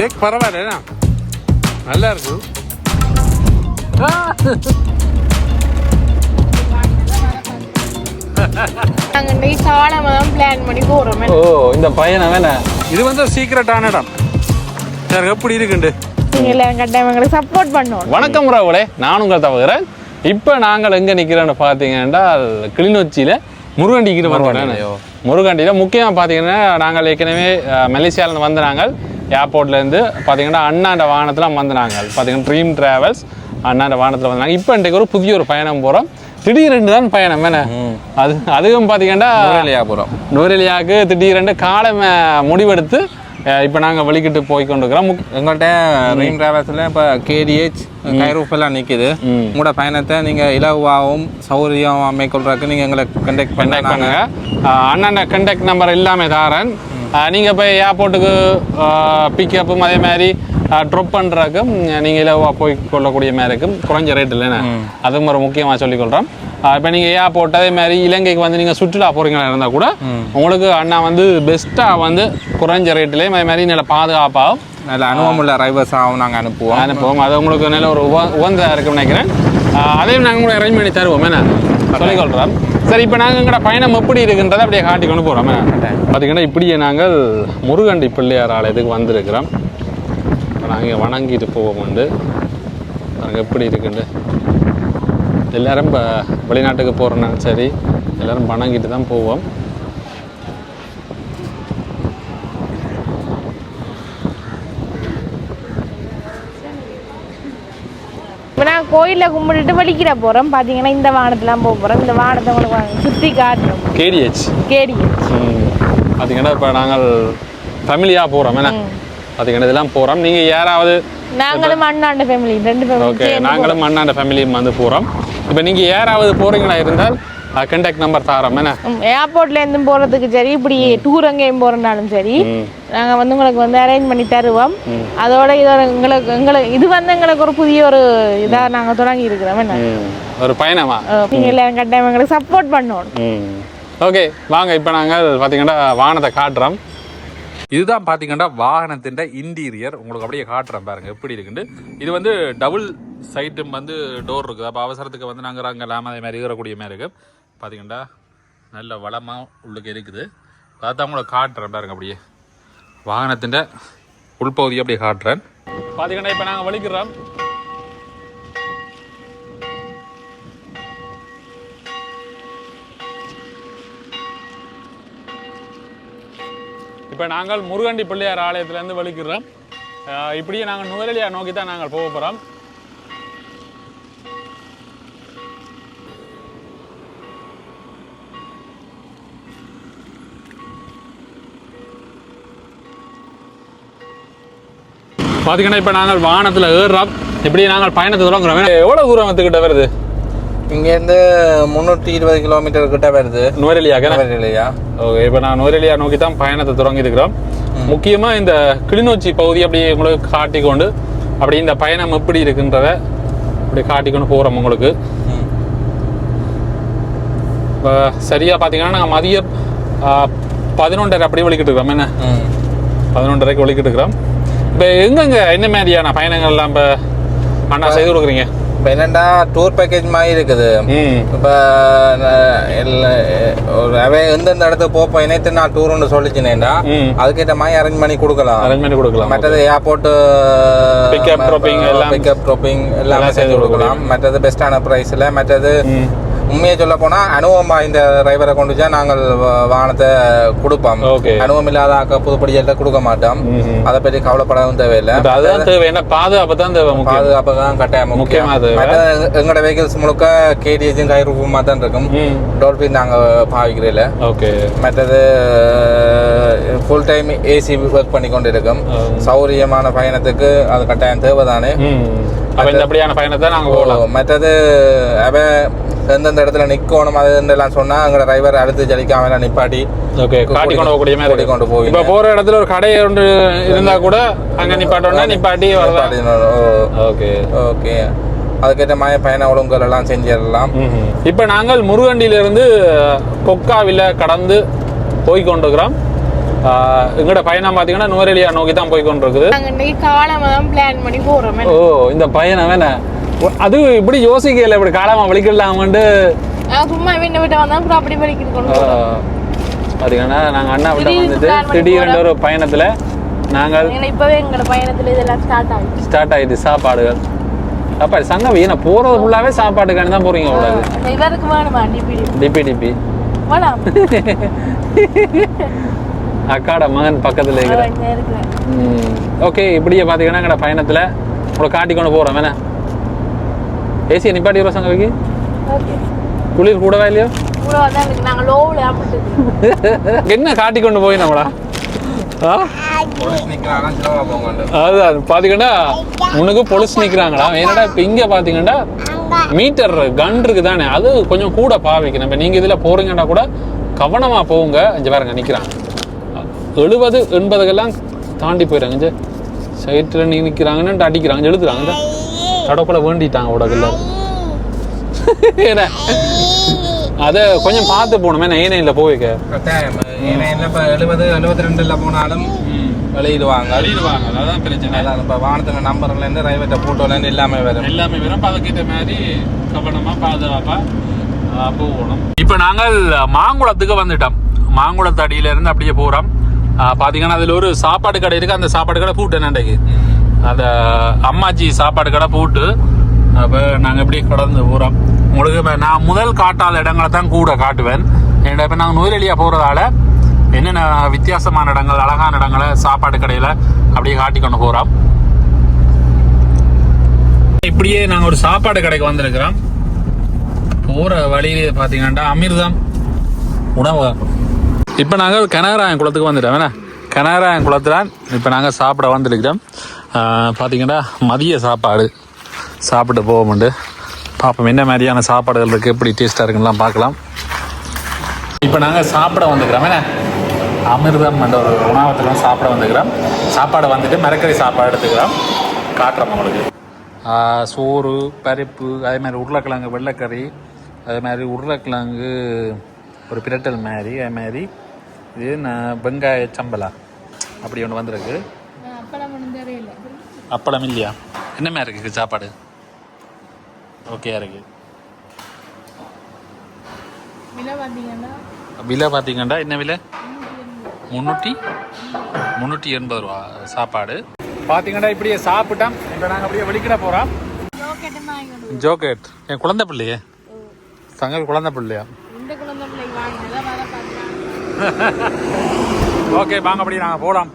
தேக் பரவாயில்ல நல்லா இருக்கு. நாங்கள் இன்னைக்கு சாணமாக தான் பிளான் பண்ணி போகிறோம் ஓ இந்த பையனை வேணா. இது வந்து சீக்கிரட்டான இடம். எனக்கு எப்படி இருக்குண்டு? சப்போர்ட் பண்ணணும். வணக்கம் ராவுலே நான் உங்கள் தவறுகிறேன் இப்போ நாங்கள் எங்கே நிற்கிறோன்னு பார்த்தீங்கன்னா கிளிநொச்சியில் முருகண்டிக்கிட்டு வரோம் முருகண்டியில் முக்கியமாக பார்த்தீங்கன்னா நாங்கள் ஏற்கனவே மலேசியாவிலேருந்து வந்த நாங்கள் ஏர்போர்ட்லேருந்து பார்த்தீங்கன்னா அண்ணாண்ட வாகனத்தில் வந்து நாங்கள் பார்த்தீங்கன்னா ட்ரீம் ட்ராவல்ஸ் அண்ணாண்ட வாகனத்தில் வந்தாங்க இப்போ இன்றைக்கு ஒரு புதிய ஒரு பயணம் போகிறோம் திடீரென்று தான் பயணம் என்ன? அது அதுவும் பார்த்தீங்கன்னா போகிறோம் நூரெலியாவுக்கு திடீரென்று காலை ம- முடிவெடுத்து இப்போ நாங்கள் வெளிக்கிட்டு போய் கொண்டிருக்கிறோம் எங்கள்கிட்ட ரெயின் டிராவல்ஸில் இப்போ கேடிஹெச் கைரூஃப் எல்லாம் நிற்கிது. உங்களோட பயணத்தை நீங்கள் இலவாகவும் சௌகரியமாக மேற்கொள்றதுக்கு நீங்கள் எங்களை கண்டெக்ட் பண்ணாங்க. அண்ணாண்ட கண்டக்ட் நம்பர் எல்லாமே தாரேன். ஆஹ் நீங்க போய் ஏர்போர்ட்டுக்கு பிக்கப்பும் அதே மாதிரி ட்ராப் பண்ணுறதுக்கும் நீங்கள் இலவாக போய் கொள்ளக்கூடிய மாதிரி இருக்கும் குறைஞ்ச ரேட் இல்லைண்ணே. அதுவும் ஒரு முக்கியமாக சொல்லிக்கொள்கிறோம் இப்போ நீங்கள் ஏர்போர்ட் அதே மாதிரி இலங்கைக்கு வந்து நீங்கள் சுற்றுலா போகிறீங்களா இருந்தால் கூட உங்களுக்கு அண்ணா வந்து பெஸ்ட்டாக வந்து குறைஞ்ச ரேட்லேயும் அதே மாதிரி நல்ல பாதுகாப்பாகவும் நல்ல அனுபவம் உள்ள டிரைவர்ஸாகவும் நாங்கள் அனுப்புவோம். அனுப்புவோம். அது உங்களுக்கு நல்ல ஒரு உவ- உகந்ததா இருக்கும்னு நினைக்கிறேன். அதையும் நாங்கள் உங்களுக்கு அரேஞ்ச் பண்ணி தருவோம் என்ன? சொல்லிக்கொள்கிறோம் சரி இப்போ நாங்கள் எங்களோட பயணம் எப்படி இருக்குன்றதை அப்படியே காட்டி கொண்டு போகிறோமே பார்த்தீங்கன்னா இப்படியே நாங்கள் முருகண்டி பிள்ளையார் ஆலயத்துக்கு வந்திருக்கிறோம். இப்போ நாங்கள் வணங்கிட்டு போவோம் உண்டு நாங்கள் எப்படி இருக்குண்டு. எல்லாரும் இப்போ வெளிநாட்டுக்கு போகிறோன்னாலும் சரி எல்லாரும் வணங்கிட்டு தான் போவோம். கோயிலில் கும்பிட்டுட்டு வலிக்கிற போகிறோம் பார்த்தீங்கன்னா இந்த வானத்துலாம் போக போகிறோம் இந்த வானத்தை உங்களுக்கு சுற்றி காட்டுறோம். கேடிஹெச் கேடி பார்த்தீங்கன்னா இப்போ நாங்கள் ஃபேமிலியாக போகிறோம் என்ன? பார்த்தீங்கன்னா இதெல்லாம் போகிறோம் நீங்கள் யாராவது நாங்களும் அண்ணாண்ட ஃபேமிலி ரெண்டு ஓகே ஃபேமிலி நாங்களும் அண்ணாண்ட ஃபேமிலியும் வந்து போகிறோம் இப்போ நீங்கள் யாராவது போகிறீங்களா இருந்தால் கண்டாக்ட் நம்பர் தாரோம் என்ன? ஏர்போர்ட்ல இருந்தும் போகிறதுக்கு சரி இப்படி டூர் எங்கேயும் போகிறனாலும் சரி ம். நாங்கள் வந்து உங்களுக்கு வந்து அரேஞ்ச் பண்ணி தருவோம். அதோட இதோட எங்களுக்கு எங்களுக்கு இது வந்து எங்களுக்கு ஒரு புதிய ஒரு இதாக நாங்கள் தொடங்கி இருக்கிறோம் என்ன. ஒரு பயணமா? நீங்கள் எல்லாரும் கட்டாயம் எங்களுக்கு சப்போர்ட் பண்ணணும். ஓகே வாங்க இப்போ நாங்கள் பார்த்தீங்கன்னா வானத்தை காட்டுறோம். இதுதான் பார்த்தீங்கன்னா வாகனத்தின் இன்டீரியர் உங்களுக்கு அப்படியே காட்டுறேன் பாருங்க எப்படி இருக்குண்டு இது வந்து டபுள் சைட்டும் வந்து டோர் இருக்குது. அப்போ அவசரத்துக்கு வந்து நாங்கள் அங்கே இல்லாமல் அதே மாதிரி இருக்கக்கூடிய மாதிரி இருக்கு. பார்த்தீங்கன்னா நல்ல வளமாக உள்ளுக்கு இருக்குது. அதான் கூட காட்டுறேன் பாருங்க அப்படியே. வாகனத்தின் உள்பகுதியை அப்படியே காட்டுறேன். பார்த்தீங்கன்னா இப்போ நாங்கள் வலிக்கிறோம். இப்போ நாங்கள் முருகண்டி பிள்ளையார் ஆலயத்திலேருந்து வலிக்கிறோம். இப்படியே நாங்கள் நுவரெலியா நோக்கி தான் நாங்கள் போக போகிறோம் பார்த்தீங்கன்னா இப்போ நாங்கள் வானத்தில் ஏறுறோம். இப்படி நாங்கள் பயணத்தை தொடங்குறோம். எவ்வளோ தூரம் வந்துக்கிட்ட வருது? இங்கேருந்து முந்நூற்றி இருபது கிலோமீட்டர் கிட்ட வருது. நுவரெலியாக இல்லையா ஓகே இப்போ நான் நுவரெலியா நோக்கி தான் பயணத்தை தொடங்கி இருக்கிறோம் முக்கியமாக இந்த கிளிநொச்சி பகுதி அப்படியே உங்களுக்கு காட்டிக்கொண்டு அப்படி இந்த பயணம் எப்படி இருக்குன்றத அப்படி காட்டிக்கொண்டு போகிறோம் உங்களுக்கு. இப்போ சரியாக பார்த்தீங்கன்னா நாங்கள் மதியம் பதினொன்றரை அப்படி வலிக்கிட்டு இருக்கிறோம். என்ன? பதினொன்றரைக்கு வலிக்கிட்டு இருக்கிறோம். இப்போ எங்கெங்க என்ன மாதிரியான பயணங்கள்லாம் இப்போ அண்ணா செய்து கொடுக்குறீங்க? இப்போ என்னண்டா டூர் பேக்கேஜ் மாதிரி இருக்குது. இப்போ ஒரு எந்தெந்த இடத்துக்கு போப்போம் இணைத்து நான் டூர் ஒன்று சொல்லிச்சினேன்டா. அதுக்கேற்ற மாதிரி அரேஞ்ச் பண்ணி கொடுக்கலாம். அரேஞ்ச் பண்ணி கொடுக்கலாம் மற்றது ஏர்போர்ட் Pick-up, dropping எல்லாம் பிக்கப் ட்ராப்பிங் எல்லாமே செஞ்சு செய்து கொடுக்கலாம். மற்றது பெஸ்ட்டான ப்ரைஸில் மற்றது உண்மையை சொல்ல போனா அனுபவம் இந்த டிரைவரை கொண்டு வச்சா நாங்கள் வாகனத்தை கொடுப்போம். அனுபவம் இல்லாத ஆக்க புதுப்படியல்ல கொடுக்க மாட்டோம். அதை பற்றி கவலைப்படவும் தேவையில்லை. அதுதான் தேவை. என்ன பாதுகாப்பு தான் தேவை பாதுகாப்பு தான் கட்டாயம் முக்கியம். முக்கியமா தேவை. மற்றது எங்களோட வெஹிக்கிள்ஸ் முழுக்க கேடிஎஸும் கை ரூபமாக தான் இருக்கும். டால்பின் நாங்கள் பாவிக்கிறதில்ல. ஓகே மற்றது ஃபுல் டைம் ஏசி ஒர்க் பண்ணி கொண்டு இருக்கும். சௌரியமான பயணத்துக்கு அது கட்டாயம் தேவைதானே. அப்படியான பயணத்தை நாங்கள் போகலாம். மற்றது அவன் எந்தெந்த இடத்துல நிற்கணும் அது எல்லாம் சொன்னா எங்களோட டிரைவர் அடுத்து ஜலிக்காம எல்லாம் நிப்பாட்டி ஓகே காட்டி கொண்டு போகக்கூடிய மாதிரி கொண்டு போவீங்க. இப்போ போகிற இடத்துல ஒரு கடை ஒன்று இருந்தா கூட அங்கே நிப்பாட்டோன்னா நிப்பாட்டி வரலாம். Okay okay. அதுக்கேற்ற மாதிரி பயண ஒழுங்குகள் எல்லாம் செஞ்சிடலாம். இப்போ நாங்கள் முருகண்டியிலிருந்து கொக்காவில கடந்து போய் கொண்டிருக்கிறோம் எங்களோட பயணம் பார்த்தீங்கன்னா நுவரெலியா நோக்கி தான் போய் கொண்டிருக்குது தான் பிளான் பண்ணி போகிறோம் ஓ இந்த பயணம் வேணா அது இப்படி யோசிக்கல இப்படி காலமா வலிக்கலாமன்ட்டு. சும்மா வீட்டை விட்டு வந்தா அப்புறம் அப்படி போறோம். பார்த்தீங்கன்னா நாங்கள் அண்ணா விட்ட வந்துட்டு திடீரென்று ஒரு பயணத்தில் நாங்கள் இப்பவே எங்களோட பயணத்துல இதெல்லாம் ஸ்டார்ட் ஆகுது. ஸ்டார்ட் ஆயிடுது சாப்பாடுகள். சாப்பாடு சங்கம் ஏன்னா போகிறது ஃபுல்லாகவே சாப்பாட்டுக்காண்டி தான் போகிறீங்க அவ்வளவு அந்த இவருக்கு வேணுமா டிபி டிபி? வேணாம் அக்காட மகன் பக்கத்தில் இருக்கிறேன் ஓகே இப்படியே பார்த்தீங்கன்னா எங்களோட பயணத்தில் உங்களை காட்டி கொண்டு போகிறோம் வேணா ஏசியை நிப்பாட்டி வர சங்கவிக்கு. குளிர் கூடவா இல்லையோ? நாங்கள் என்ன காட்டி கொண்டு போய் நம்மளா? அதுதான் பார்த்தீங்கன்னா உனக்கு பொலிஸ் நிற்கிறாங்களா என்னடா இப்போ இங்கே பார்த்தீங்கன்னா மீட்டர் கன் இருக்கு தானே. அது கொஞ்சம் கூட பாவிக்கணும் இப்போ நீங்கள் இதில் போகிறீங்கன்னா கூட கவனமாக போங்க. இங்கே பாருங்க நிற்கிறாங்க எழுபது எண்பதுக்கெல்லாம் தாண்டி போயிடுறாங்க. இங்கே சைட்டில் நீ நிற்கிறாங்கன்னு அடிக்கிறாங்க. எழுதுறாங்க கடவுக்குள்ள வேண்டிட்டாங்க உடகு எல்லாரும் என்ன அதை கொஞ்சம் பார்த்து போகணுமே நான் ஏனையில் போய்க்க. என்ன இப்போ எழுபது எழுபத்தி ரெண்டுல போனாலும் வெளியிடுவாங்க. அழிடுவாங்க அதான் பிரச்சனை. அதான் இப்போ வானத்தில் நம்பர்லேருந்து ரயில்வே ஃபோட்டோலேருந்து எல்லாமே வரும். எல்லாமே வெறும் பதக்கிட்ட மாதிரி கவனமா பாதுகாப்பா ஆ, போகணும். இப்போ நாங்கள் மாங்குளத்துக்கு வந்துட்டோம். மாங்குளத்து அடியில இருந்து அப்படியே போறோம். ஆ, பாத்தீங்கன்னா அதுல ஒரு சாப்பாடு கடை இருக்கு. அந்த சாப்பாடு கடை பூட்டு என்னண்டைக்கு? அந்த அம்மாச்சி சாப்பாடு கடை போட்டு அப்போ நாங்கள் எப்படி கடந்து போகிறோம் உங்களுக்கு நான் முதல் காட்டாத இடங்களை தான் கூட காட்டுவேன். ஏன்னா இப்போ நாங்கள் நுயரெலியா போகிறதால என்னென்ன வித்தியாசமான இடங்கள் அழகான இடங்களை சாப்பாடு கடையில் அப்படியே காட்டி கொண்டு போகிறோம் இப்படியே நாங்கள் ஒரு சாப்பாடு கடைக்கு வந்திருக்கிறோம். போகிற வழியிலே பார்த்தீங்கன்னா அமிர்தம் உணவகம் இப்போ நாங்கள் கனகராயன் குளத்துக்கு வந்துட்டோம் வேணா கனகராயன் குளத்தில் இப்போ நாங்கள் சாப்பிட வந்துருக்கிறோம். பார்த்திங்கன்னா பார்த்தீங்கன்னா மதிய சாப்பாடு. சாப்பிட்டு போவோம்ண்டு பார்ப்போம் என்ன மாதிரியான சாப்பாடுகள் இருக்குது எப்படி டேஸ்ட்டாக இருக்குலாம் பார்க்கலாம். இப்போ நாங்கள் சாப்பிட வந்துக்கிறோம் என்ன? அமிர்தம் என்ற ஒரு உணவகத்தில் சாப்பிட வந்துக்கிறோம் சாப்பாடு வந்துட்டு மரக்கறி சாப்பாடு எடுத்துக்கிறோம் காட்டுறோம் உங்களுக்கு. சோறு பருப்பு அதே மாதிரி உருளைக்கிழங்கு வெள்ளைக்கறி அதே மாதிரி உருளைக்கிழங்கு ஒரு பிரட்டல் மாதிரி அதே மாதிரி இது நான் வெங்காய சம்பலா அப்படி ஒன்று வந்திருக்கு. அப்பளம் இல்லையா? என்ன மாதிரி இருக்குது சாப்பாடு? ஓகே இருக்கு. விலை பார்த்தீங்கன்னா பார்த்தீங்கன்னா என்ன விலை? முந்நூற்றி முந்நூற்றி எண்பது ரூபா சாப்பாடு. பார்த்தீங்கன்னா இப்படியே சாப்பிட்டோம். இப்போ நாங்கள் அப்படியே வெளிக்கிட போகிறோம் ஜோகேட் என் குழந்தை பிள்ளையே. தங்கள் குழந்தை பிள்ளையா இந்த குழந்தை பிள்ளைக்கு வாங்கினதான் வர பார்க்கலாம் ஓகே வாங்க அப்படி நாங்கள் போகலாம்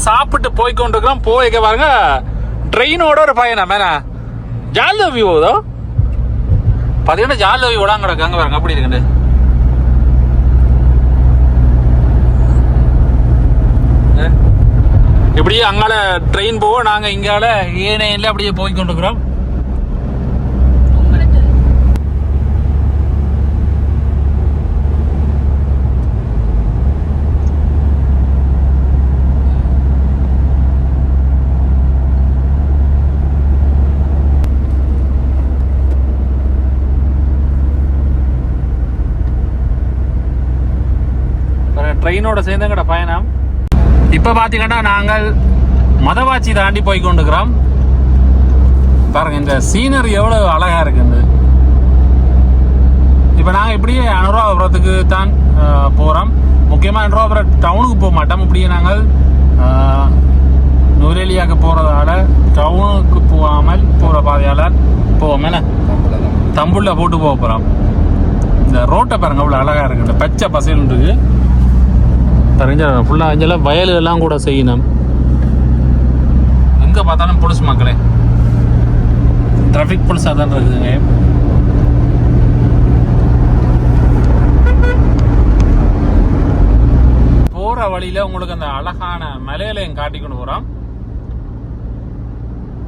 சாப்பிட்டு போய் கொண்டிருக்கிறோம் போய்க்க பாருங்க ட்ரெயினோட ஒரு பையனா மேனா ஜால் வியூ இதோ பார்த்தீங்கன்னா ஜால் வியூ விடாங்க கிடக்கு. அங்கே பாருங்க அப்படி இருக்குண்டு ஏ? இப்படியே அங்கால ட்ரெயின் போவோம் நாங்கள் இங்கால ஏனையில் அப்படியே போய் கொண்டிருக்கிறோம் ட்ரெயினோட சேர்ந்துங்கட பயணம் இப்போ பார்த்தீங்கன்னா நாங்கள் மதவாச்சி தாண்டி போய் கொண்டிருக்கிறோம். பாருங்க இந்த சீனரி எவ்வளோ அழகா இருக்குன்னு இப்போ நாங்கள் இப்படியே அனுராபுரத்துக்கு தான் போறோம். முக்கியமாக அனுராபுரம் டவுனுக்கு போக மாட்டோம். இப்படியே நாங்கள் நுரேலியாவுக்கு போகிறதால டவுனுக்கு போகாமல் போகிற பாதையால் போவோம் என்ன? தம்புள்ள போட்டு போக போகிறோம் இந்த ரோட்டை பாருங்க அவ்வளோ அழகா இருக்கு. இந்த பச்சை பசையில் இருக்கு. பாருங்க ஃபுல்லாக அஞ்செல்லாம் வயல் எல்லாம் கூட செய்யணும். எங்கே பார்த்தாலும் போலீஸ் மக்களே. டிராஃபிக் போலீஸாக தான் இருக்குதுங்க. போகிற வழியில் உங்களுக்கு அந்த அழகான மலையிலையும் காட்டி கொண்டு போகிறோம்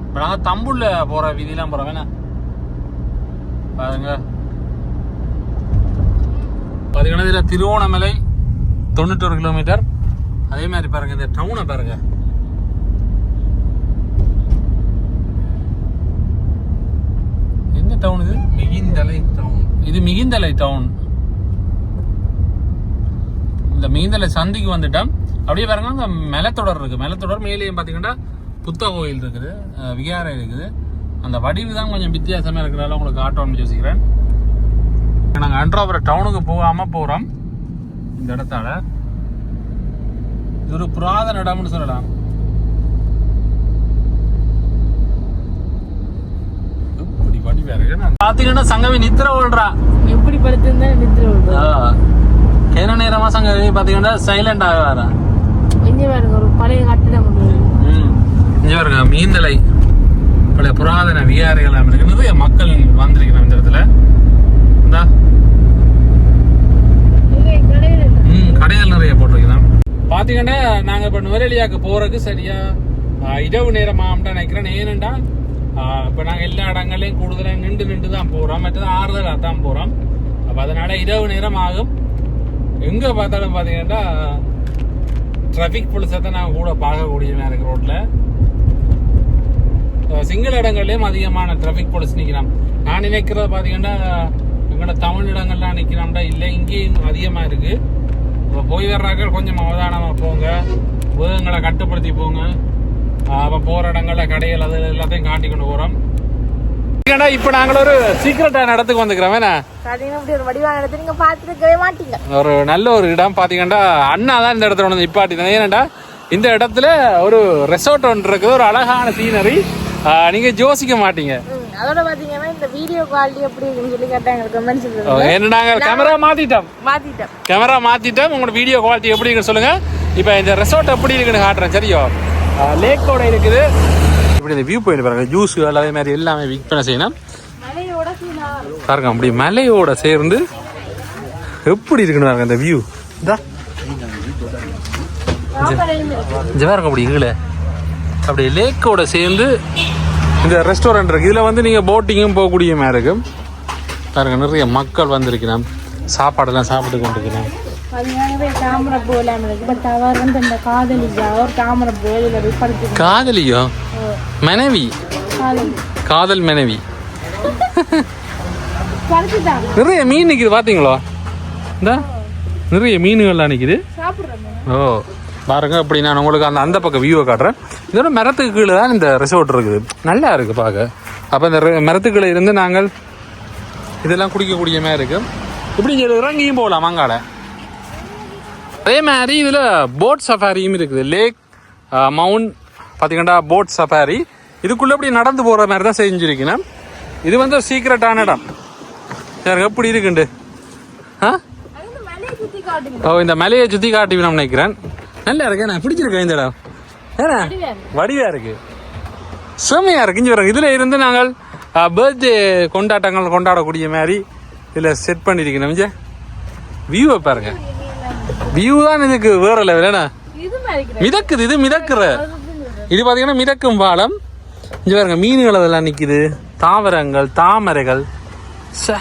இப்போ நாங்கள் தம்புள்ள போகிற வீதியெல்லாம் போகிறோம் வேணா பாருங்க. பார்த்தீங்கன்னா இதில் திருவோணமலை தொண்ணூற்றொரு கிலோமீட்டர். அதே மாதிரி பாருங்க இந்த டவுனை பாருங்க. என்ன டவுன் இது? மிகிந்தலை டவுன் இது மிகிந்தலை டவுன் இந்த மீந்தலை சந்திக்கு வந்துட்டோம். அப்படியே பாருங்க அங்க மலைத்தொடர் இருக்கு. மலைத்தொடர் மேலேயும் பாத்தீங்கன்னா புத்த கோயில் இருக்குது விகாரம் இருக்குது. அந்த வடிவு தான் கொஞ்சம் வித்தியாசமா இருக்கிறதால உங்களுக்கு ஆட்டோன்னு யோசிக்கிறேன் நாங்க அன்றாபுரம் டவுனுக்கு போகாம போறோம். இந்த இடத்தால. இது ஒரு புராதன இடம்னு சொல்லலாம். பாத்தீங்கன்னா சங்கவி நித்திர ஓடுறா. எப்படி படுத்திருந்தா நித்திர விடுறது கேன நேரமா சங்கவி பாத்தீங்கன்னா சைலண்ட் ஆக வர இங்கே பாருங்க ஒரு பழைய கட்டிடம். இங்க பாருங்க மீந்தலை பழைய புராதன விகாரிகள் நிறைய மக்கள் வந்திருக்கிறோம் இந்த இடத்துல. இந்தா இங்கே கடையில் இல்லை. ம் கடைகள் நிறைய போட்டிருக்கிறோம் நாங்கள் நாங்க இப்ப நுவரெலியாக்கு போறதுக்கு சரியா? ஆ, இரவு நேரமாம்டா நினைக்கிறேன். ஏனெண்டா? இப்போ இப்ப நாங்க எல்லா இடங்களையும் கூடுதலா நின்று நின்று தான் போறோம். மற்றது ஆறுதலா தான் போறோம். அப்ப அதனால இரவு நேரம் ஆகும் எங்க பார்த்தாலும் பாத்தீங்கன்னா ட்ராஃபிக் போலீஸை தான் நான் கூட பார்க்கக்கூடிய இருக்கு ரோட்ல சிங்கள இடங்கள்லயும் அதிகமான டிராஃபிக் போலீஸ் நிற்கிறான் நான் நினைக்கிறத பார்த்தீங்கன்னா எங்களோட தமிழ் இடங்கள்லாம் நிற்கிறான்டா இல்லை இங்கேயும் அதிகமாக இருக்கு. அப்ப போய் வர்றாக்கள் கொஞ்சம் அவதானமாக போங்க. வேகங்களை கட்டுப்படுத்தி போங்க. அப்போ போகிற இடங்கள்ல கடைகள் அது எல்லாத்தையும் காட்டி கொண்டு போகிறோம் இப்போ நாங்கள் ஒரு சீக்கிரட்டான இடத்துக்கு வந்துக்கிறோம். வேணா பார்த்தீங்கன்னா ஒரு நல்ல ஒரு இடம் பாத்தீங்கன்னா அண்ணா தான் இந்த இடத்துல வந்து நிப்பாட்டினது ஏனண்டா இந்த இடத்துல ஒரு ரெசார்ட் ஒன்று இருக்குது. ஒரு அழகான சீனரி நீங்க யோசிக்க மாட்டீங்க. அதோட பாத்தீங்கன்னா இந்த வீடியோ குவாலிட்டி எப்படி இருக்குன்னு சொல்லி கேட்டா எங்களுக்கு கமெண்ட்ஸ் என்ன நாங்க கேமரா மாத்திட்டோம். மாத்திட்டேன் கேமரா மாத்திட்டோம். உங்களோட வீடியோ குவாலிட்டி எப்படி இருக்குன்னு சொல்லுங்க. இப்போ இந்த ரெசார்ட் எப்படி இருக்குன்னு காட்டுறேன். சரியோ? லேக்கோட இருக்குது. இப்படி இந்த வியூ பாயிண்ட் பாருங்க. ஜூஸ் அதே மாதிரி எல்லாமே விற்பனை செய்யணும். மலையோட சீனா பாருங்க அப்படி மலையோட சேர்ந்து எப்படி இருக்குன்னு பாருங்க இந்த வியூ இதா பாருங்க அப்படி கீழே அப்படி லேக்கோட சேர்ந்து இந்த ரெஸ்டாரண்ட் இருக்கு. இதுல வந்து நீங்க போட்டிங்கும் போகக்கூடிய மாதிரி இருக்கும் பாருங்க நிறைய மக்கள் வந்திருக்கிறோம் சாப்பாடெல்லாம் சாப்பிட்டு கொண்டிருக்கிறோம் காதலியோ? மனைவி? காதலி. மனைவி. நிறைய மீன் நிக்குது பாத்தீங்களா? இந்த நிறைய மீன்கள்லாம் சாப்பிட்றேன். ஓ பாருங்க அப்படி நான் உங்களுக்கு அந்த அந்த பக்கம் வியூவை காட்டுறேன். இதோட மரத்துக்கு கீழே தான் இந்த ரிசோர்ட் இருக்குது. நல்லா இருக்கு பார்க்க. அப்போ இந்த ர- மரத்துக்கு கீழே இருந்து நாங்கள் இதெல்லாம் குடிக்கக்கூடிய மாதிரி இருக்கு. இப்படி இங்க இறங்கியும் போகலாம் மங்கால அதே மாதிரி இதில் போட் சஃபாரியும் இருக்குது. லேக் மவுண்ட் பார்த்தீங்கன்னா போட் சஃபாரி இதுக்குள்ளே இப்படி நடந்து போகிற மாதிரி தான் செஞ்சுருக்கணும். இது வந்து ஒரு சீக்ரெட்டான இடம். சரி எப்படி இருக்குண்டு? ஆ? சுற்றி ஓ இந்த மலையை சுத்தி காட்டி நான் நினைக்கிறேன். நல்லா இருக்கு நான் பிடிச்சிருக்கேன் இந்த இடம். வடிவா இருக்கு. செம்மையா இருக்கு. இங்க. இதுல இருந்து நாங்கள் பர்த்டே கொண்டாட்டங்கள் கொண்டாடக்கூடிய மாதிரி இதுல செட் பண்ணிருக்கணும். இங்க வியூவை பாருங்க. வியூ தான் இதுக்கு வேற லெவல் மிதக்குது இது மிதக்குற. இது பாத்தீங்கன்னா மிதக்கும் பாலம். இங்க பாருங்க மீன்கள் அதெல்லாம் நிக்குது. தாவரங்கள் தாமரைகள். ச்சே,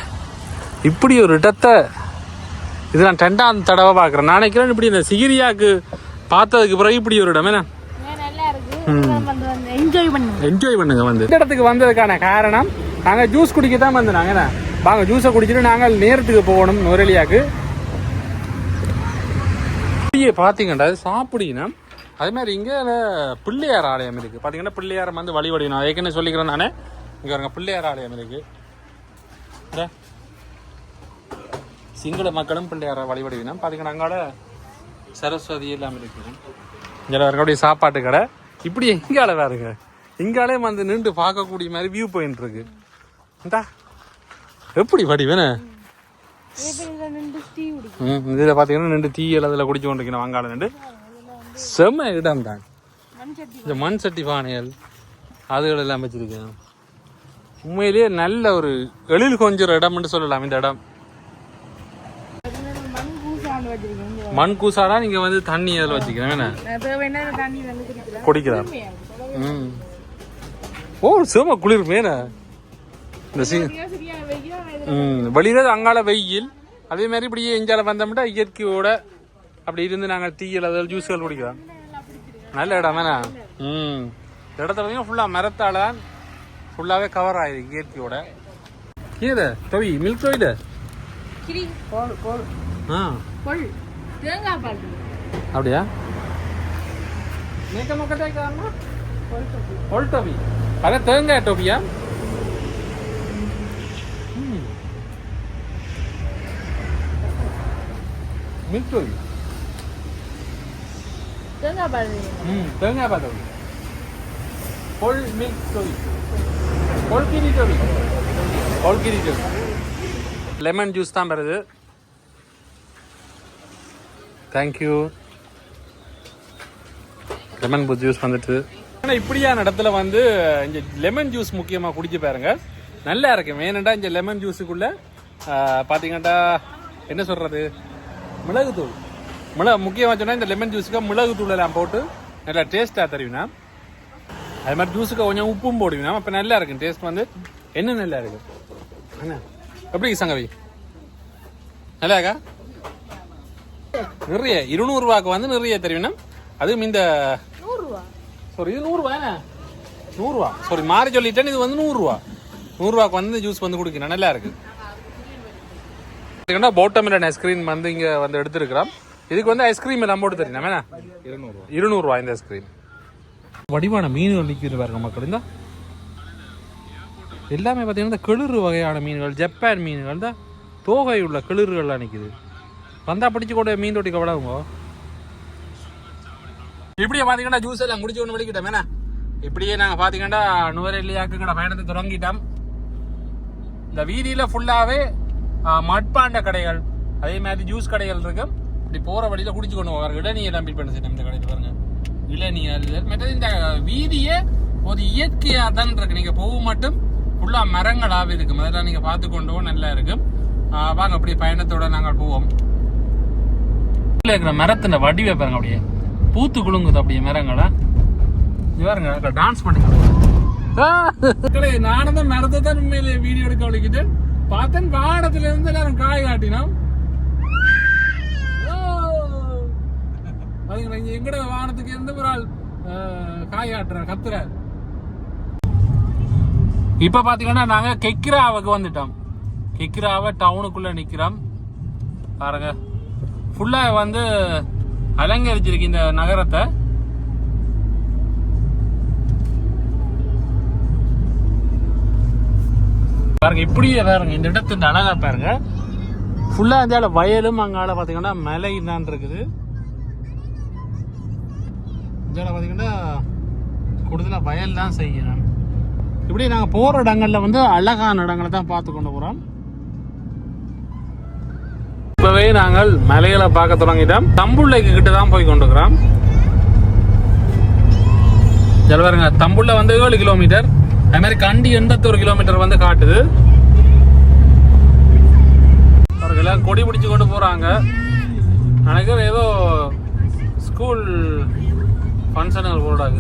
இப்படி ஒரு இடத்தை இது நான் ரெண்டாம் தடவை பார்க்குறேன். நான் நினைக்கிறேன் இப்படி இந்த சிகிரியாக்கு பார்த்ததுக்கு பிறகு இப்படி ஒரு இடம் என்ன? என்ஜாய் பண்ணுங்க. என்ஜாய் பண்ணுங்க வந்து. இந்த இடத்துக்கு வந்ததுக்கான காரணம் நாங்கள் ஜூஸ் குடிக்க தான் வந்து நாங்க வாங்க ஜூஸை குடிச்சிட்டு நாங்கள் நேரத்துக்கு போகணும் நுரலியாக்கு. அப்படியே பார்த்தீங்கன்னா சாப்பிடீங்கன்னா அதே மாதிரி இங்கே பிள்ளையார் ஆலயம் இருக்குது பார்த்தீங்கன்னா பிள்ளையார் வந்து வழிபடிக்கணும் நான் ஏற்கனவே சொல்லிக்கிறேன் நானே. இங்கே பாருங்க பிள்ளையார் ஆலயம் இருக்குது. சிங்கள மக்களும் பிள்ளையார வழிபடுவினோம் பார்த்தீங்கன்னா அங்கால சரஸ்வதி எல்லாம் இருக்குது இங்கே இருக்கக்கூடிய சாப்பாட்டு கடை. இப்படி எங்கால பாருங்க இங்காலே வந்து நின்று பார்க்கக்கூடிய மாதிரி வியூ பாயிண்ட் இருக்கு. இந்தா. எப்படி படி வேணே இதில் பார்த்தீங்கன்னா நின்று டீ அதில் குடிச்சு கொண்டிருக்கணும். வங்காளம் நின்று. செம்ம இடம் தான். இந்த மண் சட்டி பானைகள் அதுகள் எல்லாம் வச்சிருக்கேன். உண்மையிலேயே நல்ல ஒரு எழில் கொஞ்சம் இடம்னு சொல்லலாம் இந்த இடம். மண் கூசாடா நீங்க வந்து தண்ணி அதில் வச்சுக்கிறேன் குடிக்கலாம். ம். ஓ செம குளிர் மேன இந்த சீ சரியா வைக்கிறோம் ம் வெளியில அங்கால வெயில். அதே மாதிரி இப்படியே எஞ்சால வந்தோம்னா இயற்கையோட அப்படி இருந்து நாங்கள் டீயில் அதாவது ஜூஸ்கள் குடிக்கலாம். நல்ல இடம் வேணா ம். இந்த இடத்த பார்த்தீங்கன்னா ஃபுல்லாக மரத்தால தான் ஃபுல்லாகவே கவர் ஆயிருக்கு இயற்கையோட. கீரை தொய் மில்க் தொய்டு கிரி கோல் கோல். ஆ தேங்காய் பால். அப்படியா? டோபி அத தேங்காய் டோபியா மில்க் டோபி தேங்காய் பால். ம் தேங்காய் பால் ஹோல் மில்க் டோபி ஹோல்கிரி டோபி ஹோல்கிரி டோபி லெமன் ஜூஸ் தான் வருது தேங்க்யூ லெமன் ஜூஸ் வந்துட்டு. ஆனால் இப்படியான இடத்துல வந்து இங்கே லெமன் ஜூஸ் முக்கியமாக குடிச்சு பாருங்க. நல்லா இருக்கும் ஏனண்டா இந்த லெமன் ஜூஸுக்குள்ள பார்த்தீங்கன்னா என்ன சொல்றது? மிளகுத்தூள் மிளகு முக்கியமாக சொன்னால் இந்த லெமன் ஜூஸுக்கு மிளகுத்தூள் எல்லாம் போட்டு நல்லா டேஸ்ட்டாக தருவினா அது மாதிரி ஜூஸுக்கு கொஞ்சம் உப்பும் போடுவீங்க அப்போ நல்லா இருக்கும் டேஸ்ட் வந்து என்ன நல்லா இருக்கு? என்ன எப்படி சங்கவி? நல்லா இருக்கா? நிறைய இருநூறுவாக்கு வந்து நிறைய தெரியும். அதுவும் இந்த சாரி இது நூறுரூவா என்ன? நூறுரூவா. சாரி மாறி சொல்லிட்டேன் இது வந்து நூறுரூவா. நூறுரூவாக்கு வந்து ஜூஸ் வந்து குடிக்கணும் நல்லா இருக்கு. பார்த்தீங்கன்னா போட்டமிலன் ஐஸ்கிரீம் வந்து இங்கே வந்து எடுத்துருக்கிறோம். இதுக்கு வந்து ஐஸ்கிரீம் எல்லாம் போட்டு தெரியும் வேணா இருநூறுவா. இருநூறுவா இந்த ஐஸ்கிரீம் வடிவான மீன்கள் நிற்கிறது பாருங்க மக்கள் இந்த. எல்லாமே பார்த்தீங்கன்னா இந்த கிளிறு வகையான மீன்கள் ஜப்பான் மீன்கள் தான் தோகை உள்ள கிளிறுகள்லாம் நிற்குது வந்தா பிடிச்சு கூட மீன் தொட்டி கவலாவுங்க இப்படியே பார்த்தீங்கன்னா ஜூஸ் எல்லாம் குடிச்சு ஒன்று வெளிக்கிட்டோம் ஏன்னா இப்படியே நாங்கள் பார்த்தீங்கன்னா நுவரெல்லியாக்குங்கிற பயணத்தை தொடங்கிட்டோம். இந்த வீதியில் ஃபுல்லாகவே மட்பாண்ட கடைகள் அதே மாதிரி ஜூஸ் கடைகள் இருக்கு. இப்படி போகிற வழியில் குடிச்சு கொண்டு போவாங்க இளநீர் நம்பி பண்ண செய்யணும் இந்த கடையில் பாருங்க. இளநீர் மற்றது இந்த வீதியே ஒரு இயற்கையாக தான் இருக்கு. நீங்கள் போக மட்டும் ஃபுல்லாக மரங்களாகவே இருக்கும் அதெல்லாம் நீங்கள் பார்த்து கொண்டு நல்லா இருக்கும் வாங்க அப்படி பயணத்தோட நாங்கள் போவோம். இருக்கிற மரத்தின வடிவை பாருங்க அப்படியே. பூத்து குலுங்குது அப்படியே மரங்களா. பாருங்க டான்ஸ் பண்ணுங்க. நானும் தான் மரத்தை தான் உண்மையிலே வீடியோ எடுக்க வலிக்கிட்டு பார்த்தேன் வானத்துல இருந்து எல்லாரும் காய் காட்டினோம். ஓ! இங்க எங்கட வானத்துக்கு இருந்து ஒரு ஆள் காய் காட்டுறார் கத்துற இப்ப பாத்தீங்கன்னா நாங்க கெக்கிராவுக்கு வந்துட்டோம். கெக்கிராவை டவுனுக்குள்ள நிக்கிறோம். பாருங்க. ஃபுல்லாக வந்து அலங்கரிச்சிருக்கு இந்த நகரத்தை. பாருங்க இப்படியே பாருங்க இந்த இடத்து அழகா பாருங்க. ஃபுல்லா இந்த வயலும் அங்கால பாத்தீங்கன்னா மலை தான் இருக்குது. இந்த பாத்தீங்கன்னா கூடுதலா வயல் தான் செய்யணும் இப்படி நாங்க போற இடங்கள்ல வந்து அழகான இடங்களை தான் பார்த்து கொண்டு போறோம். இப்பவே நாங்கள் மலைகளை பார்க்க தொடங்கிட்டோம். தம்புள்ளைக்கு கிட்ட தான் போய் கொண்டிருக்கிறோம். சில பாருங்க தம்புள்ள வந்து ஏழு கிலோமீட்டர் அது மாதிரி கண்டி எண்பத்தொரு கிலோமீட்டர் வந்து காட்டுது. எல்லாம் கொடி பிடிச்சு கொண்டு போறாங்க. நினைக்கிற ஏதோ ஸ்கூல் ஃபங்க்ஷனுகள் போடாது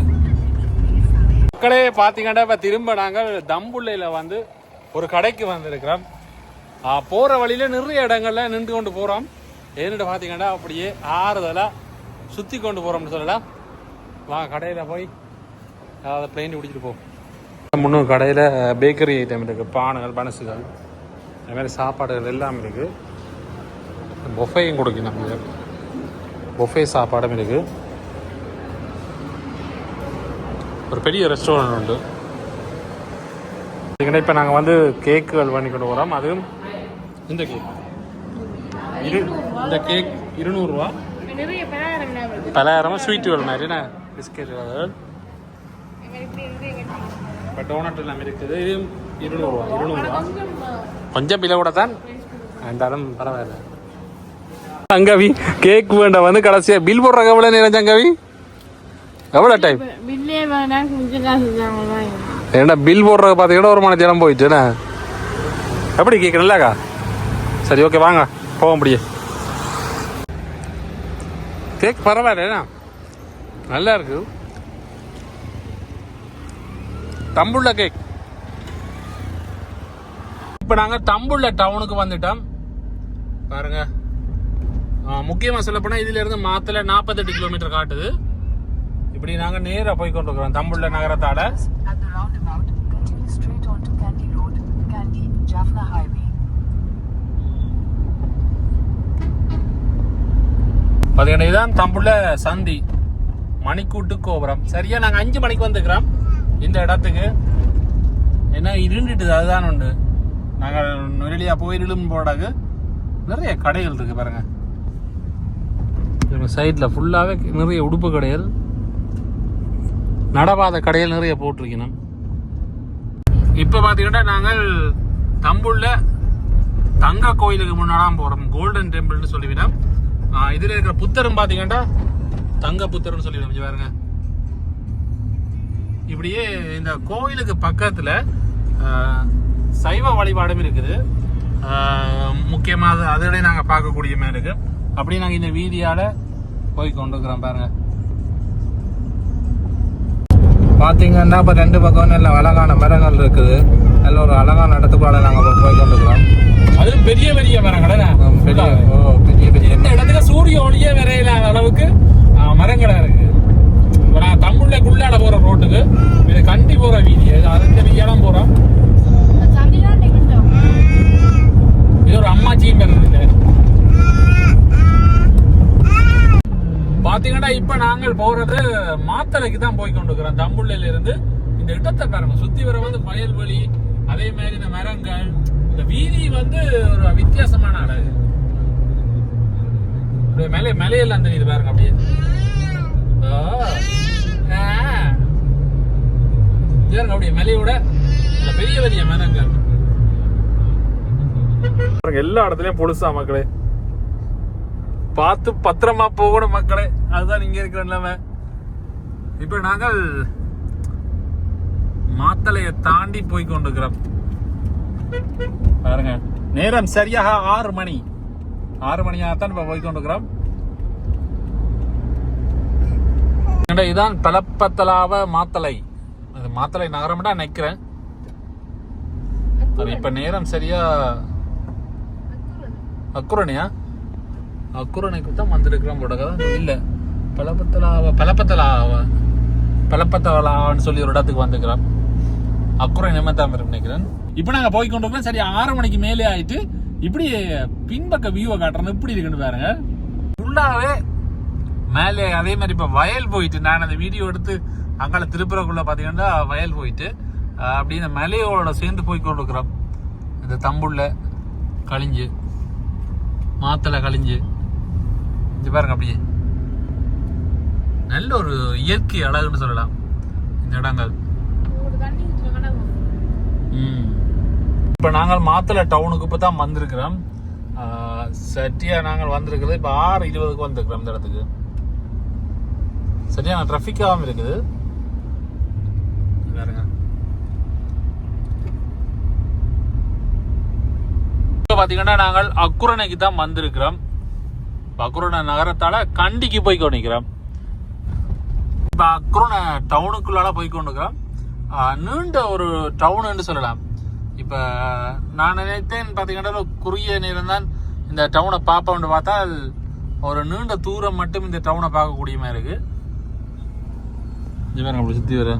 மக்களே பார்த்தீங்கன்னா இப்போ திரும்ப நாங்கள் தம்புள்ளையில் வந்து ஒரு கடைக்கு வந்திருக்கிறோம். போகிற வழியில் நிறைய இடங்கள்ல நின்று கொண்டு போகிறோம் ஏன்னு பார்த்தீங்கன்னா அப்படியே ஆறுதலாக சுற்றி கொண்டு போகிறோம்னு சொல்லலாம். வா கடையில் போய் அதை பிளெயின் பிடிச்சிட்டு போகும் முன்னும் கடையில் பேக்கரி ஐட்டம் இருக்குது பானைகள் பனசுகள். அது மாதிரி சாப்பாடுகள் எல்லாம் இருக்குது பொஃபையும் கொடுக்கும் நம்மளுக்கு பொஃபே சாப்பாடும் இருக்குது ஒரு பெரிய ரெஸ்டாரண்ட் உண்டு. இப்போ நாங்கள் வந்து கேக்குகள் பண்ணி கொண்டு போகிறோம் அதுவும் இந்த கேக் இரு இந்த கேக் இருநூறுவா. பலகாரமாக ஸ்வீட்டுகள் மாதிரிண்ணே பிஸ்கெட்டுகள் இப்போ டோனட் எல்லாம் இருக்குது. இது இருநூறுவா இருநூறுவா. கொஞ்சம் பிள்ளை கூட தான். இருந்தாலும் பரவாயில்ல. அங்கவி கேக் வேண்டாம். வந்து கடைசியாக பில் போடுற எவ்வளோ நேரம் சங்கவி எவ்வளோ டைம் ஏன்னா பில் போடுறது பார்த்தீங்கன்னா ஒரு மணி நேரம் போயிட்டுண்ணே எப்படி கேக் நல்லாக்கா சரி ஓகே வாங்க. போக முடியும். கேக் பரவாயில்ல நல்லா இருக்கு. தம்புள்ள கேக் இப்போ நாங்கள் தம்புள்ள டவுனுக்கு வந்துட்டோம். பாருங்க. முக்கியமாக சொல்லப்போனால் இதிலிருந்து மாத்தில் நாற்பத்தெட்டு கிலோமீட்டர் காட்டுது. இப்படி நாங்கள் நேராக போய் கொண்டிருக்கிறோம் Dambulla நகரத்தால். At the roundabout, continue straight on Kandy Road, Kandy, Jaffna Highway. பார்த்தீங்கன்னா இதுதான் தம்புள்ள சந்தி. மணிக்கூட்டு கோபுரம். சரியா நாங்கள் அஞ்சு மணிக்கு வந்துக்கிறோம். இந்த இடத்துக்கு. என்ன இருண்டுட்டுது அதுதான் உண்டு. நாங்கள் நுரலியா போயிடும் போடாது நிறைய கடைகள் இருக்கு பாருங்க. சைடில் ஃபுல்லாகவே நிறைய உடுப்பு கடைகள். நடவாத கடைகள் நிறைய போட்டிருக்கணும். இப்போ பார்த்தீங்கன்னா நாங்கள் தம்புள்ள தங்க கோயிலுக்கு முன்னாடாம் போகிறோம் கோல்டன் டெம்பிள்னு சொல்லிவிடும். இதில் இருக்கிற புத்தரும் பார்த்தீங்கன்னா தங்க புத்தர்னு சொல்லிவிடும் இங்க பாருங்க. இப்படியே இந்த கோயிலுக்கு பக்கத்தில் சைவ வழிபாடும் இருக்குது. முக்கியமாக அதில் நாங்கள் பார்க்கக்கூடிய மாதிரி இருக்கு. அப்படியே நாங்கள் இந்த வீதியால் போய் கொண்டுக்கிறோம் பாருங்க. பார்த்தீங்கன்னா இப்போ ரெண்டு பக்கம் நல்ல அழகான மரங்கள் இருக்குது. நல்ல ஒரு அழகான இடத்துக்குள்ள நாங்கள் போய் கொண்டிருக்கிறோம். அதுவும் பெரிய பெரிய மரங்கள்? பெரிய ஓ இந்த இடத்துல சூரிய ஒளியே வரையிலாத அளவுக்கு ஆ, மரங்களா இருக்கு. இப்போ நான் தமிழ்ல குள்ளாட போற ரோட்டுக்கு இது கண்டி போற வீதி இது அந்த வீதியெல்லாம் போறோம். இது ஒரு அம்மாச்சியும் பிறந்தது இல்லை பாத்தீங்கன்னா இப்ப நாங்கள் போறது மாத்தளைக்கு தான் போய் கொண்டிருக்கிறோம். தம்புள்ளையில இருந்து இந்த இடத்தை பாருங்க சுத்தி வர வந்து வயல்வெளி அதே மாதிரி இந்த மரங்கள் இந்த வீதி வந்து ஒரு வித்தியாசமான அழகு. அப்படியே மேலே மலையெல்லாம் தெரியுது பாருங்க அப்படியே. ஆ. பாருங்க அப்படியே மலையோட பெரிய பெரிய மேலங்க பாருங்க எல்லா இடத்துலயும் பொழுசா மக்களே. பார்த்து பத்திரமா போகணும் மக்களே. அதுதான் இங்க இருக்கிற நிலைமை. இப்ப நாங்கள் மாத்தலைய தாண்டி போய் கொண்டிருக்கிறோம். பாருங்க நேரம் சரியாக ஆறு மணி. ஆறு மணியாகத்தான் இப்போ போய் கொண்டிருக்கிறோம் ஏண்டா, இதான் பலப்பத்தலாவ மாத்தளை அது மாத்தளை நகரம்டா நினைக்கிறேன் அது இப்போ நேரம் சரியா அக்குரணியா அக்குரணைக்கு தான் வந்திருக்கிறோம் போட இல்லை பலப்பத்தலாவ பலப்பத்தலாவ பலப்பத்தலாவன்னு சொல்லி ஒரு இடத்துக்கு வந்துக்கிறோம் அக்குறை நிமித்தம் நினைக்கிறேன் இப்போ நாங்கள் போய் கொண்டு சரி ஆறு மணிக்கு மேலே ஆயிட்டு இப்படி பின்பக்க வியூவை காட்டுறது இப்படி இருக்குன்னு பாருங்க. ஃபுல்லாவே மேலே அதே மாதிரி இப்போ வயல் போயிட்டு நான் அந்த வீடியோ எடுத்து அங்கால திருப்புறக்குள்ள பார்த்தீங்கன்னா வயல் போயிட்டு அஹ், அப்படியே இந்த மலையோட சேர்ந்து போய் கொண்டு இருக்கிறோம் இந்த தம்புள்ள கழிஞ்சு மாத்தலை கழிஞ்சு. இது பாருங்க அப்படியே. நல்ல ஒரு இயற்கை அழகுன்னு சொல்லலாம். இந்த இடங்கள். இப்போ நாங்கள் மாத்தலை டவுனுக்கு இப்போ தான் வந்திருக்கிறோம். சரியா சட்டியா நாங்கள் வந்திருக்கிறது இப்போ ஆறு இருபதுக்கு வந்திருக்கிறோம் இந்த இடத்துக்கு. சரியான ட்ராஃபிக்காகவும் இருக்குது. பாருங்க. இப்போ பார்த்தீங்கன்னா நாங்கள் அக்குரணைக்கு தான் வந்திருக்கிறோம். இப்போ அக்குரணை நகரத்தால் கண்டிக்கு போய் கொண்டிருக்கிறோம். இப்போ அக்குரணை டவுனுக்குள்ளால போய் கொண்டிருக்கிறோம். நீண்ட ஒரு டவுனுன்னு சொல்லலாம். இப்போ நான் நினைத்தேன் பார்த்தீங்கன்னா குறுகிய நேரம் தான் இந்த டவுனை பார்ப்போம்னு பார்த்தா ஒரு நீண்ட தூரம் மட்டும் இந்த டவுனை பார்க்கக்கூடிய மாதிரி இருக்கு. இங்க அப்படி சுற்றி வர.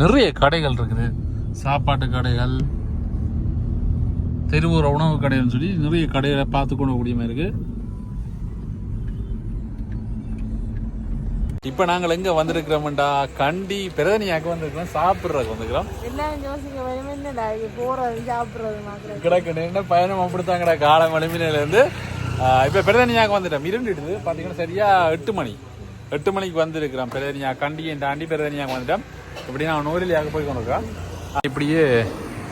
நிறைய கடைகள் இருக்குது. சாப்பாட்டு கடைகள் தெருவூர் உணவு கடைகள்னு சொல்லி நிறைய கடைகளை பார்த்து கொண்டு கூடிய மாதிரி இப்போ நாங்கள் எங்கே வந்திருக்கிறோம்டா? கண்டி பிரதனியாக்கு வந்திருக்கிறோம். சாப்பிட்றதுக்கு வந்திருக்கிறோம். கிடக்கு என்ன பயணம் அப்படித்தாங்கடா? காலை மணிமிலேருந்து. இப்போ பிரதனியாக்கு வந்துட்டோம். இருண்டுடுது. பார்த்தீங்கன்னா சரியா எட்டு மணி. எட்டு மணிக்கு வந்திருக்கிறோம் பிரதனியா. கண்டியை தாண்டி பிரதனியாக்கு வந்துட்டோம். இப்படி நான் நூறிலியாக போய் கொண்டிருக்கோம் இப்படியே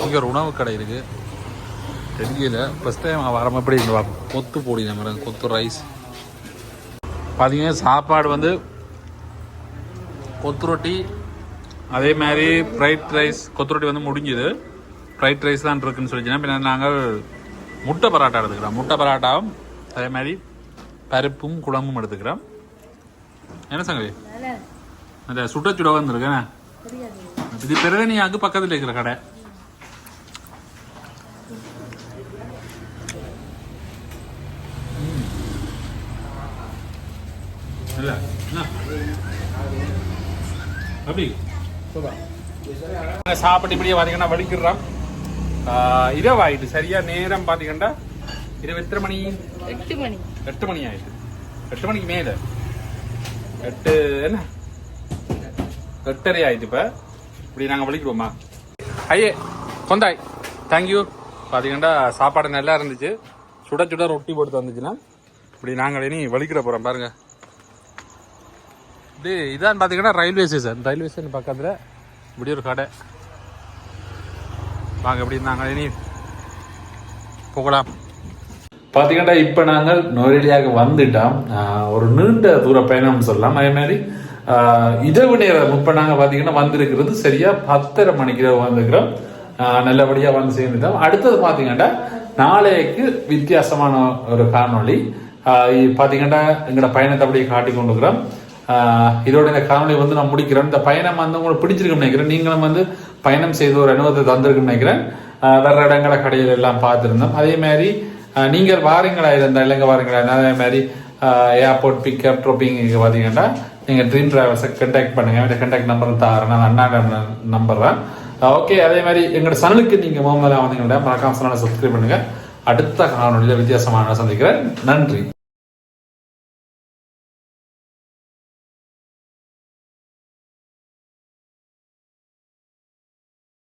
இங்கே ஒரு உணவு கடை இருக்கு. தெரியல. ஃபஸ்ட் டைம் வரம் எப்படி கொத்து பொடி நம்ம கொத்து ரைஸ் பார்த்தீங்கன்னா சாப்பாடு வந்து கொத்து ரொட்டி அதே மாதிரி ஃப்ரைட் ரைஸ் கொத்து ரொட்டி வந்து முடிஞ்சுது. ஃப்ரைட் ரைஸ் தான் இருக்குன்னு சொல்லிச்சுன்னா பின்ன நாங்கள் முட்டை பரோட்டா எடுத்துக்கிறோம். முட்டை பரோட்டாவும் அதே மாதிரி பருப்பும் குழம்பும் எடுத்துக்கிறோம். என்ன சங்கவி? அந்த சுட்ட சுட வந்துருக்கேன் இது பெருதனியாக்கு பக்கத்தில் இருக்கிற கடை. இல்லை என்ன? என்ன அப்படி சாப்பிட்டு இப்படியே பார்த்தீங்கன்னா வலிக்கிறோம் இரவாயிட்டு. சரியா நேரம் பார்த்தீங்கன்னா இது எத்தனை மணி. எட்டு மணி. எட்டு மணி ஆயிடுது எட்டு மணிக்கு மேல. எட்டு என்ன? எட்டரை ஆயிடுச்சு இப்ப. இப்படி நாங்க வலிக்கிறோமா ஐயே கொந்தாய். தேங்க்யூ பாத்தீங்கன்னா சாப்பாடு நல்லா இருந்துச்சு. சுட சுட ரொட்டி போட்டு தந்துச்சுன்னா இப்படி நாங்கள் இனி வலிக்கிற போறோம். பாருங்க. இது இதான் பார்த்தீங்கன்னா ரயில்வே ஸ்டேஷன் ரயில்வே ஸ்டேஷன் பக்கத்தில் இப்படி ஒரு கடை. வாங்க எப்படி நாங்கள் இனி போகலாம். பார்த்தீங்கன்னா இப்போ நாங்கள் நோரடியாக வந்துட்டோம். ஒரு நீண்ட தூர பயணம் சொல்லலாம். அதே மாதிரி ஆஹ் இரவு நேரம் இப்போ நாங்கள் பார்த்தீங்கன்னா வந்திருக்கிறது சரியா பத்தரை மணிக்கு இரவு வந்திருக்கிறோம். நல்லபடியாக வந்து சேர்ந்துட்டோம். அடுத்தது பார்த்தீங்கன்னா நாளைக்கு வித்தியாசமான ஒரு காணொளி. பார்த்தீங்கன்னா எங்களோட பயணத்தை அப்படியே காட்டி கொண்டுக்கிறோம் இதோட இந்த காணொளி வந்து நான் முடிக்கிறேன். இந்த பயணம் வந்து உங்களுக்கு பிடிச்சிருக்குன்னு நினைக்கிறேன். நீங்களும் வந்து பயணம் செய்து ஒரு அனுபவத்தை தந்திருக்குன்னு நினைக்கிறேன். வேற இடங்களை கடையில் எல்லாம் பார்த்துருந்தோம். அதே மாதிரி நீங்கள் வாரங்களா? இருந்தால் இல்லைங்க வாரங்களா? இருந்தால் அதே மாதிரி ஏர்போர்ட் பிக்கப் ட்ரோப்பிங் இங்கே பார்த்தீங்கன்னா நீங்கள் ட்ரீம் டிராவல்ஸை கண்டாக்ட் பண்ணுங்க. என்னோட கண்டாக்ட் நம்பர் தாரேன். நான் அண்ணா நம்பர் தான். ஓகே அதே மாதிரி எங்களோட சனலுக்கு நீங்கள் முகமது வந்தீங்கன்னா மறக்காம சனலை சப்ஸ்கிரைப் பண்ணுங்கள் அடுத்த காணொலியில் வித்தியாசமான சந்திக்கிறேன். நன்றி.